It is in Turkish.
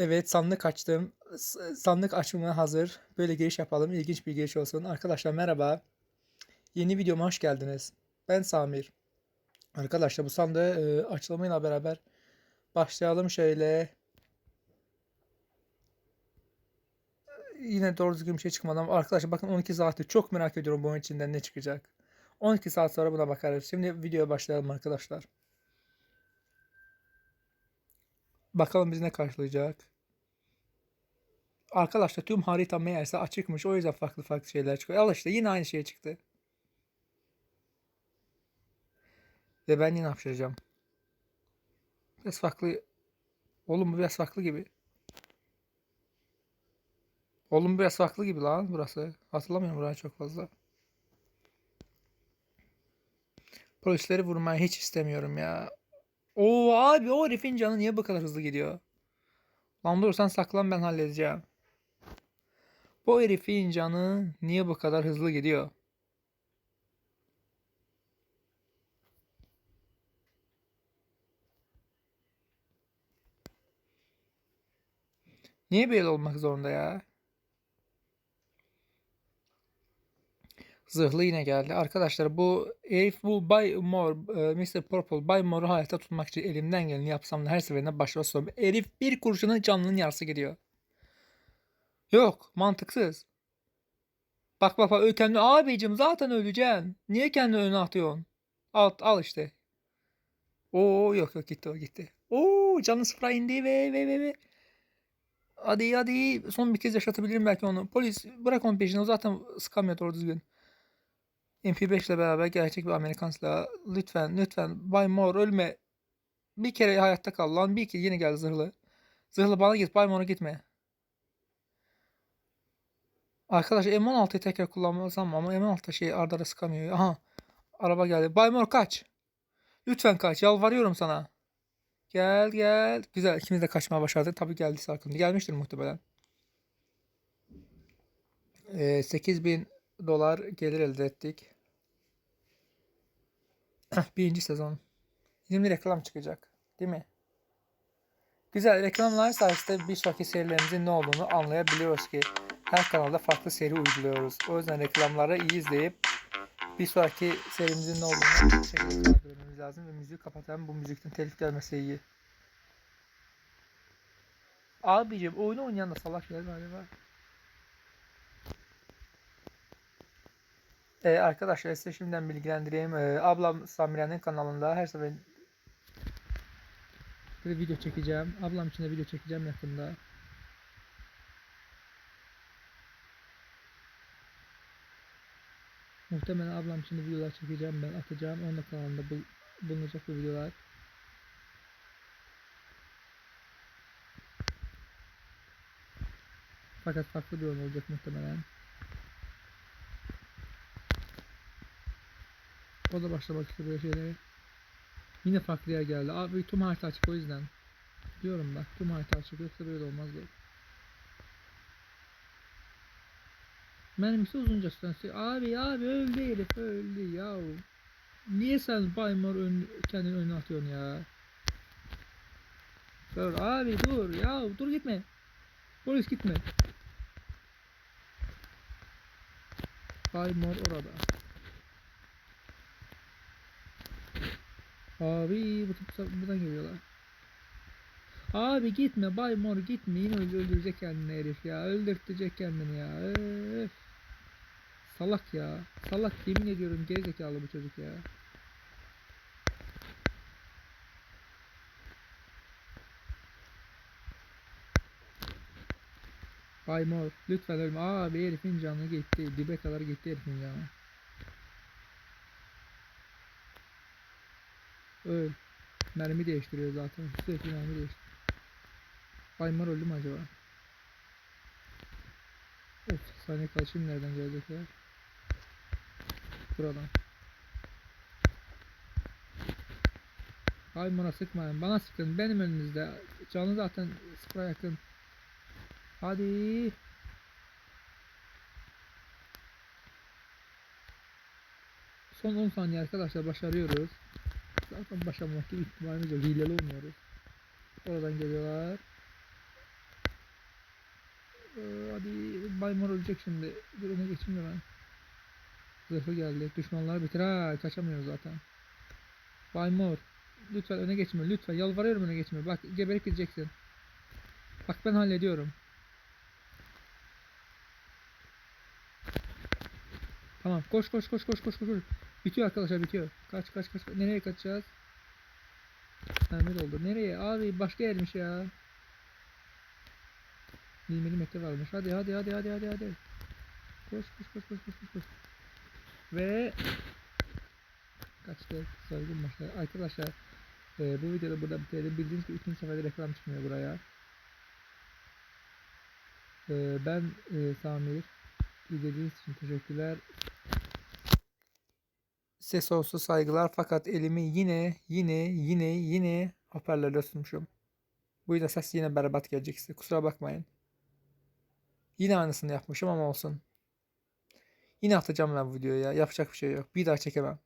Evet sandık açtım. Sandık açmaya hazır. Böyle giriş yapalım. İlginç bir giriş olsun. Arkadaşlar merhaba. Yeni videoma hoş geldiniz. Ben Samir. Arkadaşlar bu sandığı e, açılımıyla beraber başlayalım şöyle. Yine doğru düzgün bir şey çıkmadan. Arkadaşlar bakın 12 saati çok merak ediyorum bunun içinden ne çıkacak. 12 saat sonra buna bakarız. Şimdi videoya başlayalım arkadaşlar. Bakalım bizi ne karşılayacak. Arkadaşlar tüm harita meğerse açıkmış. O yüzden farklı farklı şeyler çıkıyor. Al işte yine aynı şey çıktı. Ve ben yine hapşıracağım. Biraz farklı. Oğlum bu biraz farklı gibi. Oğlum biraz farklı gibi lan burası. Hatırlamıyorum burayı çok fazla. Polisleri vurmayı hiç istemiyorum ya. Oo abi o herifin canı niye bu kadar hızlı gidiyor? Lan dur sen saklan ben halledeceğim. Bu herifin canı niye bu kadar hızlı gidiyor? Niye böyle olmak zorunda ya? Zırhlı yine geldi. Arkadaşlar bu herif bu Bay Moore, e, Mr. Purple, Bay Moore'u hayatta tutmak için elimden geleni yapsam da her seferinde başarılı sonum. Herif bir kurşuna canlının yarısı gidiyor. Yok mantıksız. Bak bak kendi abicim zaten öleceksin. Niye kendini öne atıyorsun? Al, al işte. Oo yok yok gitti o gitti. Oo canı sıfıra indi ve ve ve ve. Hadi hadi son bir kez yaşatabilirim belki onu. Polis bırak onun peşini o zaten sıkamıyor doğru düzgün. MP5 ile beraber gerçek bir Amerikan silahı. Lütfen lütfen Bay Moore ölme. Bir kere hayatta kal lan. Bir kere yine geldi zırhlı. Zırhlı bana git Bay Moore'a gitme. Arkadaşlar M16'yı tekrar kullanmasam ama M16 şey arda arda sıkamıyor. Aha. Araba geldi. Bay Moore kaç. Lütfen kaç. Yalvarıyorum sana. Gel gel. Güzel. ikimiz de kaçmaya başardık. Tabii geldiyse arkamda. Gelmiştir muhtemelen. Ee, 8000 dolar gelir elde ettik. Birinci sezon. Şimdi reklam çıkacak. Değil mi? Güzel reklamlar sayesinde bir sonraki serilerimizin ne olduğunu anlayabiliyoruz ki her kanalda farklı seri uyguluyoruz. O yüzden reklamları iyi izleyip bir sonraki serimizin ne olduğunu şekilde lazım ve müziği kapatalım. Bu müzikten telif gelmesi iyi. Abicim oyunu oynayan da salak ya galiba. Ee, arkadaşlar size şimdiden bilgilendireyim. Ee, ablam Samire'nin kanalında her sefer bir video çekeceğim. Ablam için de video çekeceğim yakında. Muhtemelen ablam de videolar çekeceğim ben atacağım. Onun da kanalında bul bulunacak bu videolar. Fakat farklı bir oyun olacak muhtemelen. O da başlamak istiyor böyle şeylere. Yine farklı yer geldi. Abi tüm harita açık o yüzden. Diyorum bak tüm harita açık yoksa böyle olmazdı. Mermisi uzunca süren Abi abi öldü herif öldü ya. Niye sen Baymar ön, kendini önüne atıyorsun ya? Dur abi dur ya dur gitme. Polis gitme. Baymar orada. Abi bu tip buradan geliyorlar. Abi gitme Bay Mor gitme yine öldü- öldürecek kendini herif ya öldürtecek kendini ya öf. Salak ya salak yemin ediyorum gerizekalı bu çocuk ya. Bay Mor lütfen ölme abi herifin canı gitti dibe kadar gitti herifin canı. Öl. Mermi değiştiriyor zaten. Sürekli mermi değiştiriyor. Baymar öldü mü acaba? Of saniye şimdi nereden gelecek ya? Buradan. Baymar'a sıkmayın. Bana sıkın. Benim önünüzde. Canı zaten sıfıra yakın. Hadi. Son 10 saniye arkadaşlar başarıyoruz. Zaten başarmak gibi ihtimalimiz yok. Hileli olmuyoruz. Oradan geliyorlar. Hadi Bay Mor ölecek şimdi. Dur öne geçeyim de ben. Zırhı geldi. Düşmanlar bitir. Ha kaçamıyor zaten. Bay Mor. Lütfen öne geçme. Lütfen. Yalvarıyorum öne geçme. Bak geberip gideceksin. Bak ben hallediyorum. Tamam. Koş koş koş koş koş koş. Bitiyor arkadaşlar bitiyor. Kaç kaç kaç. Nereye kaçacağız? Mermi doldu. Nereye? Abi başka yermiş ya. 1 milimetre varmış. Hadi hadi hadi hadi hadi hadi. Koş koş koş koş koş koş. Ve kaçtı soygun başladı. Arkadaşlar e, bu videoda burada bitirelim. Bildiğiniz gibi ikinci seferde reklam çıkmıyor buraya. E, ben e, Samir. İzlediğiniz için teşekkürler. Size sonsuz saygılar fakat elimi yine yine yine yine hoparlörde tutmuşum. Bu yüzden ses yine berbat gelecek size. Kusura bakmayın. Yine aynısını yapmışım ama olsun. Yine atacağım ben videoya. Yapacak bir şey yok. Bir daha çekemem.